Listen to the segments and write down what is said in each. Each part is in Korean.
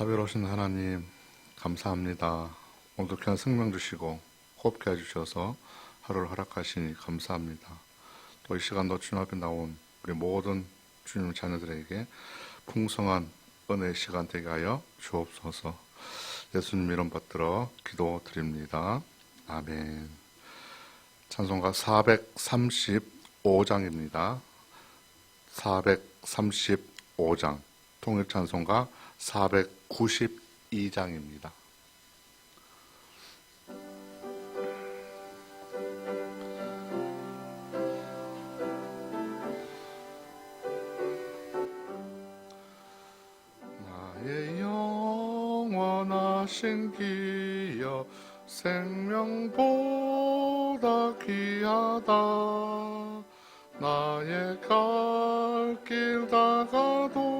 자비로우신 하나님 감사합니다. 오늘도 귀한 생명 주시고 호흡게 해주셔서 하루를 허락하시니 감사합니다. 또 이 시간도 주님 앞에 나온 우리 모든 주님 자녀들에게 풍성한 은혜의 시간 되게 하여 주옵소서 예수님 이름 받들어 기도 드립니다. 아멘 찬송가 435장입니다. 435장 통일 찬송가 492장 입니다. 나의 영원하신 기여 생명보다 귀하다 나의 갈 길 다가도록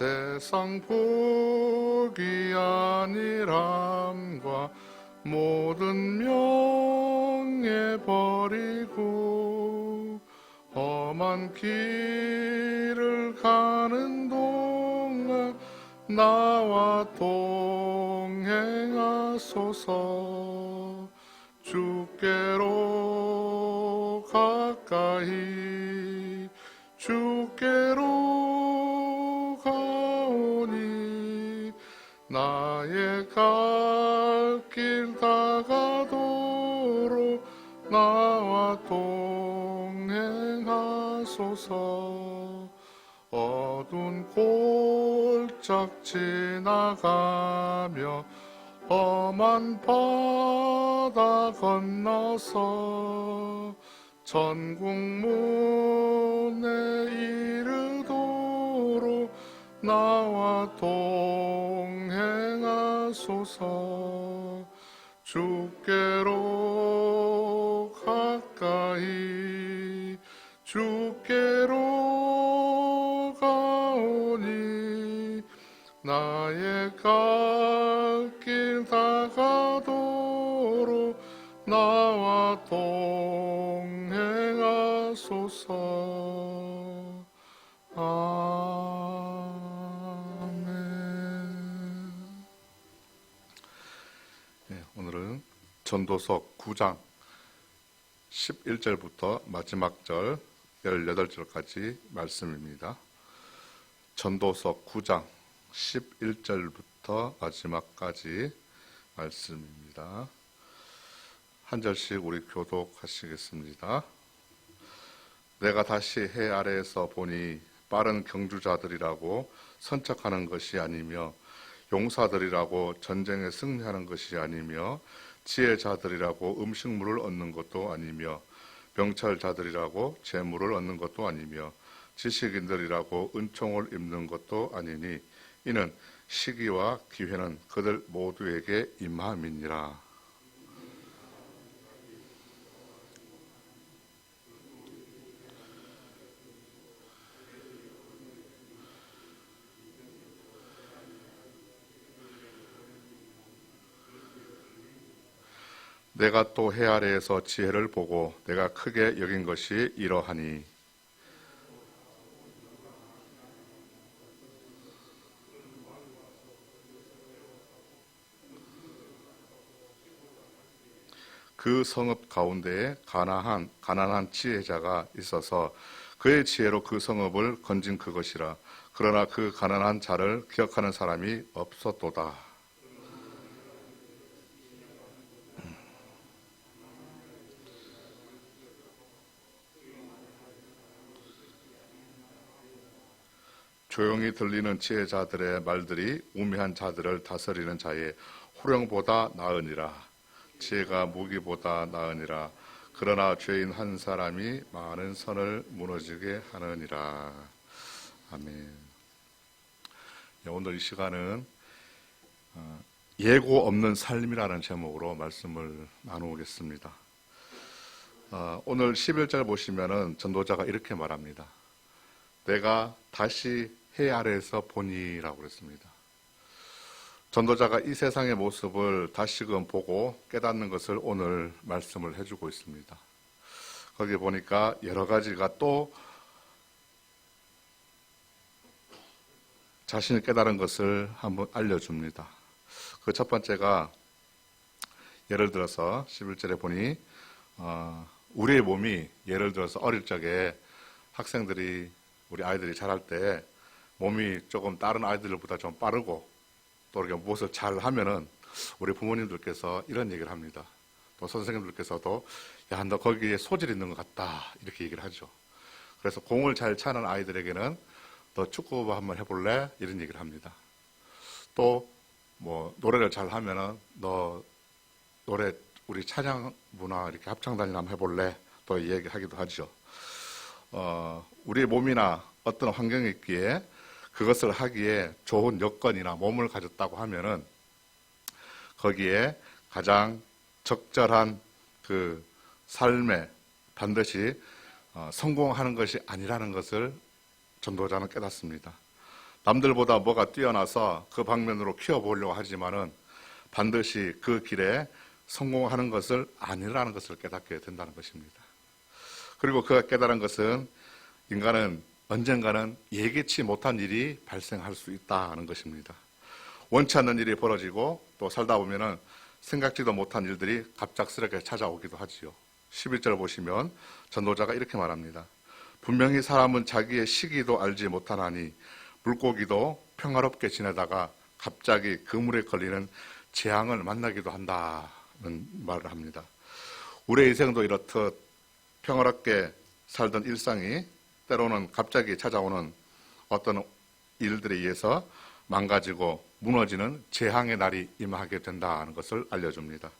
세상 복이 아니람과 모든 명예 버리고 험한 길을 가는 동안 나와 동행하소서. 주께로 가까이 주께로 나의 갈길 다가도록 나와 동행하소서. 어두운 골짝 지나가며 험한 바다 건너서 전국문에 이르도록 나와 동행하소서. 주께로 가까이 주 전도서 9장 11절부터 마지막 절 18절까지 말씀입니다. 전도서 9장 11절부터 마지막까지 말씀입니다. 한 절씩 우리 교독하시겠습니다. 내가 다시 해 아래에서 보니 빠른 경주자들이라고 선착하는 것이 아니며 용사들이라고 전쟁에 승리하는 것이 아니며 지혜자들이라고 음식물을 얻는 것도 아니며 명찰자들이라고 재물을 얻는 것도 아니며 지식인들이라고 은총을 입는 것도 아니니 이는 시기와 기회는 그들 모두에게 임함이니라. 내가 또 해 아래에서 지혜를 보고 내가 크게 여긴 것이 이러하니 그 성읍 가운데에 가난한 가난한 지혜자가 있어서 그의 지혜로 그 성읍을 건진 그것이라 그러나 그 가난한 자를 기억하는 사람이 없었도다. 조용히 들리는 지혜자들의 말들이 우매한 자들을 다스리는 자의 호령보다 나으니라. 지혜가 무기보다 나으니라. 그러나 죄인 한 사람이 많은 선을 무너지게 하느니라. 아멘. 네, 오늘 이 시간은 어, 예고 없는 삶이라는 제목으로 말씀을 나누겠습니다. 어, 오늘 11절 보시면은 전도자가 이렇게 말합니다. 내가 다시 해 아래에서 보니라고 그랬습니다. 전도자가 이 세상의 모습을 다시금 보고 깨닫는 것을 오늘 말씀을 해주고 있습니다. 거기 보니까 여러 가지가 또 자신이 깨달은 것을 한번 알려줍니다. 그 첫 번째가 예를 들어서 11절에 보니 어, 우리의 몸이 예를 들어서 어릴 적에 학생들이 우리 아이들이 자랄 때 몸이 조금 다른 아이들보다 좀 빠르고 또 이렇게 무엇을 잘 하면은 우리 부모님들께서 이런 얘기를 합니다. 또 선생님들께서도 야, 너 거기에 소질 있는 것 같다. 이렇게 얘기를 하죠. 그래서 공을 잘 차는 아이들에게는 너 축구 한번 해볼래? 이런 얘기를 합니다. 또 뭐 노래를 잘 하면은 너 노래 우리 찬양 문화 이렇게 합창단이나 한번 해볼래? 또 얘기하기도 하죠. 어, 우리 몸이나 어떤 환경이 있기에 그것을 하기에 좋은 여건이나 몸을 가졌다고 하면은 거기에 가장 적절한 그 삶에 반드시 어, 성공하는 것이 아니라는 것을 전도자는 깨닫습니다. 남들보다 뭐가 뛰어나서 그 방면으로 키워보려고 하지만은 반드시 그 길에 성공하는 것을 아니라는 것을 깨닫게 된다는 것입니다. 그리고 그가 깨달은 것은 인간은 언젠가는 예기치 못한 일이 발생할 수 있다는 것입니다. 원치 않는 일이 벌어지고 또 살다 보면은 생각지도 못한 일들이 갑작스럽게 찾아오기도 하지요. 11절 보시면 전도자가 이렇게 말합니다. 분명히 사람은 자기의 시기도 알지 못하나니 물고기도 평화롭게 지내다가 갑자기 그물에 걸리는 재앙을 만나기도 한다는 말을 합니다. 우리의 인생도 이렇듯 평화롭게 살던 일상이 때로는 갑자기 찾아오는 어떤 일들에 의해서 망가지고 무너지는 재앙의 날이 임하게 된다는 것을 알려줍니다.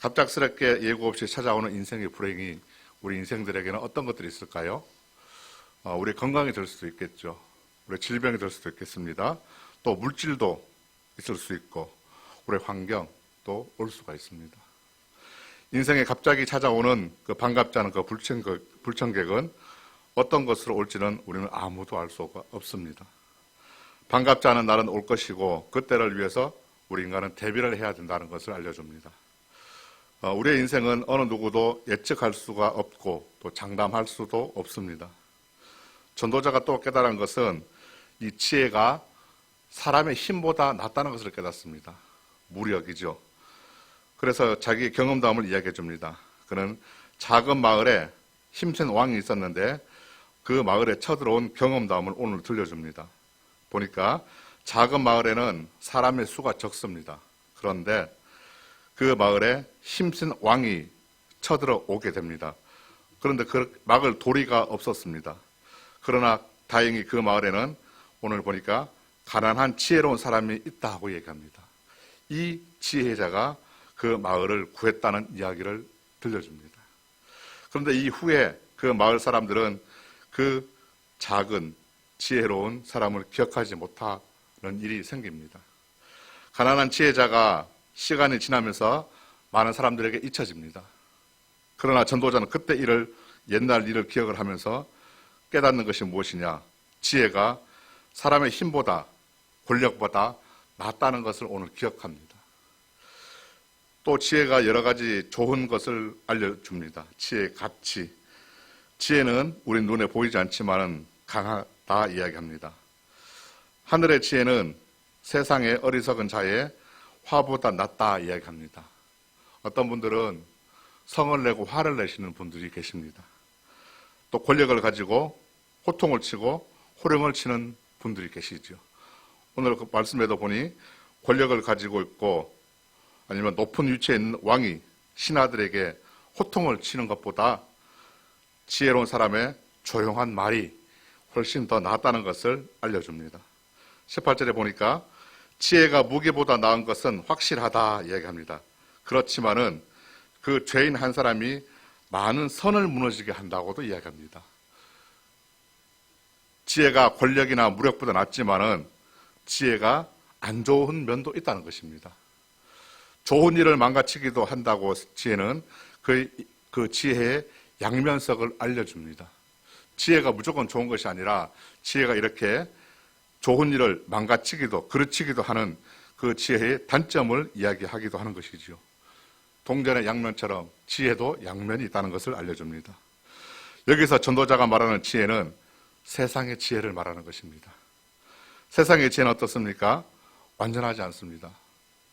갑작스럽게 예고 없이 찾아오는 인생의 불행이 우리 인생들에게는 어떤 것들이 있을까요? 어, 우리 건강이 될 수도 있겠죠. 우리 질병이 될 수도 있겠습니다. 또 물질도 있을 수 있고 우리 환경도 올 수가 있습니다. 인생에 갑자기 찾아오는 그 반갑지 않은 그 불청객, 불청객은 어떤 것으로 올지는 우리는 아무도 알 수가 없습니다. 반갑지 않은 날은 올 것이고 그때를 위해서 우리 인간은 대비를 해야 된다는 것을 알려줍니다. 어, 우리의 인생은 어느 누구도 예측할 수가 없고 또 장담할 수도 없습니다. 전도자가 또 깨달은 것은 이 지혜가 사람의 힘보다 낫다는 것을 깨닫습니다. 무력이죠. 그래서 자기 경험담을 이야기해 줍니다. 그는 작은 마을에 힘센 왕이 있었는데 그 마을에 쳐들어온 경험담을 오늘 들려줍니다. 보니까 작은 마을에는 사람의 수가 적습니다. 그런데 그 마을에 힘센 왕이 쳐들어 오게 됩니다. 그런데 그 막을 도리가 없었습니다. 그러나 다행히 그 마을에는 오늘 보니까 가난한 지혜로운 사람이 있다고 얘기합니다. 이 지혜자가 그 마을을 구했다는 이야기를 들려줍니다. 그런데 이후에 그 마을 사람들은 그 작은 지혜로운 사람을 기억하지 못하는 일이 생깁니다. 가난한 지혜자가 시간이 지나면서 많은 사람들에게 잊혀집니다. 그러나 전도자는 그때 일을 옛날 일을 기억을 하면서 깨닫는 것이 무엇이냐? 지혜가 사람의 힘보다 권력보다 낫다는 것을 오늘 기억합니다. 또 지혜가 여러 가지 좋은 것을 알려줍니다. 지혜의 가치. 지혜는 우리 눈에 보이지 않지만 강하다 이야기합니다. 하늘의 지혜는 세상의 어리석은 자의 화보다 낫다 이야기합니다. 어떤 분들은 성을 내고 화를 내시는 분들이 계십니다. 또 권력을 가지고 호통을 치고 호령을 치는 분들이 계시죠. 오늘 그 말씀에도 보니 권력을 가지고 있고 아니면 높은 위치에 있는 왕이 신하들에게 호통을 치는 것보다 지혜로운 사람의 조용한 말이 훨씬 더 낫다는 것을 알려줍니다. 18절에 보니까 지혜가 무기보다 나은 것은 확실하다 이야기합니다. 그렇지만은 그 죄인 한 사람이 많은 선을 무너지게 한다고도 이야기합니다. 지혜가 권력이나 무력보다 낫지만은 지혜가 안 좋은 면도 있다는 것입니다. 좋은 일을 망가치기도 한다고 지혜는 그, 그 지혜의 양면석을 알려줍니다. 지혜가 무조건 좋은 것이 아니라 지혜가 이렇게 좋은 일을 망가치기도 그르치기도 하는 그 지혜의 단점을 이야기하기도 하는 것이지요. 동전의 양면처럼 지혜도 양면이 있다는 것을 알려줍니다. 여기서 전도자가 말하는 지혜는 세상의 지혜를 말하는 것입니다. 세상의 지혜는 어떻습니까? 완전하지 않습니다.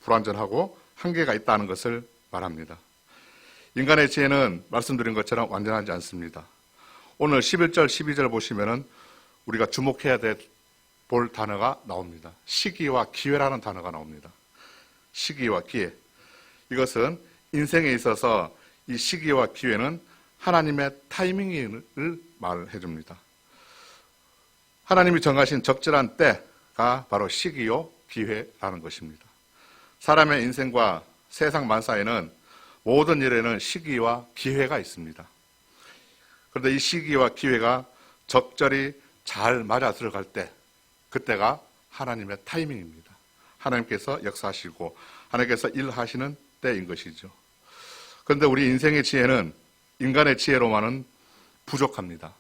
불완전하고 한계가 있다는 것을 말합니다. 인간의 지혜는 말씀드린 것처럼 완전하지 않습니다. 오늘 11절, 12절 보시면은 우리가 주목해야 될 볼 단어가 나옵니다. 시기와 기회라는 단어가 나옵니다. 시기와 기회. 이것은 인생에 있어서 이 시기와 기회는 하나님의 타이밍을 말해 줍니다. 하나님이 정하신 적절한 때가 바로 시기요 기회라는 것입니다. 사람의 인생과 세상 만사에는 모든 일에는 시기와 기회가 있습니다. 그런데 이 시기와 기회가 적절히 잘 맞아 들어갈 때, 그때가 하나님의 타이밍입니다. 하나님께서 역사하시고 하나님께서 일하시는 때인 것이죠. 그런데 우리 인생의 지혜는 인간의 지혜로만은 부족합니다.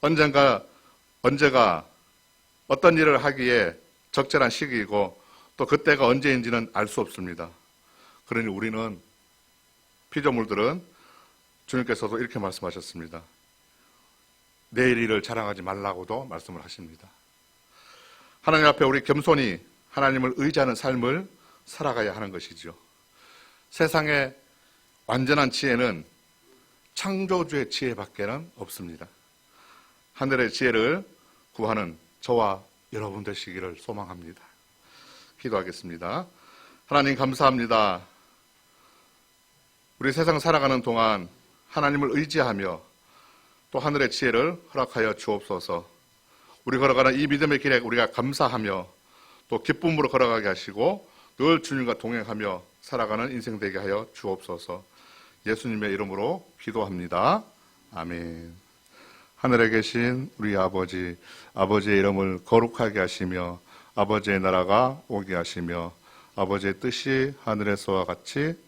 언젠가 언제가 어떤 일을 하기에 적절한 시기이고 또 그때가 언제인지는 알 수 없습니다. 그러니 우리는 피조물들은 주님께서도 이렇게 말씀하셨습니다. 내일 일을 자랑하지 말라고도 말씀을 하십니다. 하나님 앞에 우리 겸손히 하나님을 의지하는 삶을 살아가야 하는 것이죠. 세상의 완전한 지혜는 창조주의 지혜밖에는 없습니다. 하늘의 지혜를 구하는 저와 여러분 되시기를 소망합니다. 기도하겠습니다. 하나님 감사합니다. 우리 세상 살아가는 동안 하나님을 의지하며 또 하늘의 지혜를 허락하여 주옵소서. 우리 걸어가는 이 믿음의 길에 우리가 감사하며 또 기쁨으로 걸어가게 하시고 늘 주님과 동행하며 살아가는 인생 되게 하여 주옵소서. 예수님의 이름으로 기도합니다. 아멘. 하늘에 계신 우리 아버지, 아버지의 이름을 거룩하게 하시며 아버지의 나라가 오게 하시며 아버지의 뜻이 하늘에서와 같이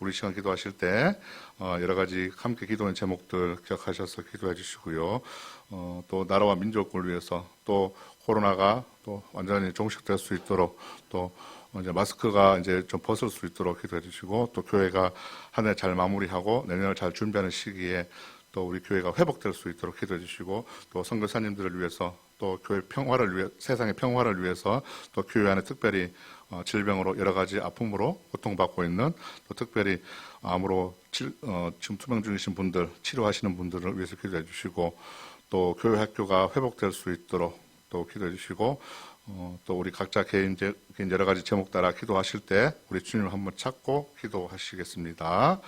우리 시간 기도하실 때 어, 여러 가지 함께 기도하는 제목들 기억하셔서 기도해 주시고요. 어, 또 나라와 민족을 위해서 또 코로나가 또 완전히 종식될 수 있도록 또 이제 마스크가 이제 좀 벗을 수 있도록 기도해 주시고 또 교회가 한 해 잘 마무리하고 내년을 잘 준비하는 시기에 또 우리 교회가 회복될 수 있도록 기도해 주시고 또 선교사님들을 위해서 또 교회 평화를 위해 세상의 평화를 위해서 또 교회 안에 특별히 어, 질병으로 여러 가지 아픔으로 고통받고 있는 또 특별히 암으로 질, 어, 지금 투병 중이신 분들 치료하시는 분들을 위해서 기도해 주시고 또 교회 학교가 회복될 수 있도록 또 기도해 주시고 어, 또 우리 각자 개인, 제, 개인 여러 가지 제목 따라 기도하실 때 우리 주님을 한번 찾고 기도하시겠습니다.